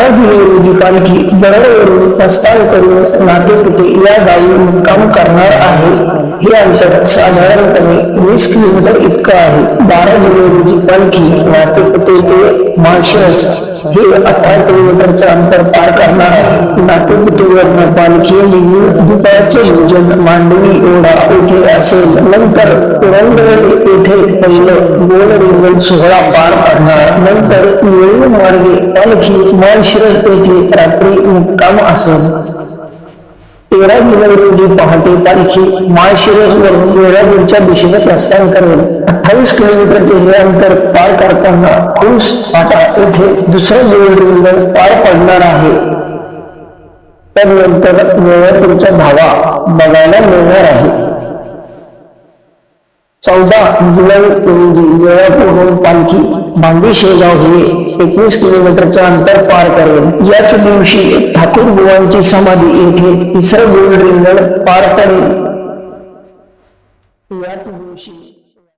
रोजी पालखी बरडवरून प्रस्थान करून नातेपुते या गावी मुक्काम करणार आहे हे अंतर साधारणपणे वीस किलोमीटर इतकं आहे। बारा जुलै पालखी नातेपुते ते माळशिरस हे अठरा किलोमीटरचं अंतर पार करणार आहे नातेपुतेवरनं पालखी निघून दुपारचे भोजन, मांडवी ओढा येथे असेल नंतर पुरंदर येथे पहिलं गोल रिंगण सोहळा पार पडणार मार्गे रात्री मुक्काम असेल तेरा जुलै रोजी पहाटे पालखी माळशिरस वेळापूरच्या दिशेने प्रस्थान अठ्ठावीस किलोमीटरचे हे अंतर पार करताना खुस फाटा येथे दुसरं रिंगण पार पडणार आहे. त्यानंतर वेळापूरचा धावा बघायला मिळणार आहे. चौदा जुलै रोजी पालखी भांडी शेगाव हे एकवीस किलोमीटरचं अंतर पार करेल. याच दिवशी ठाकूर बुवांची समाधी येथे तिसरं गोल रिंगण पार करेल याच दिवशी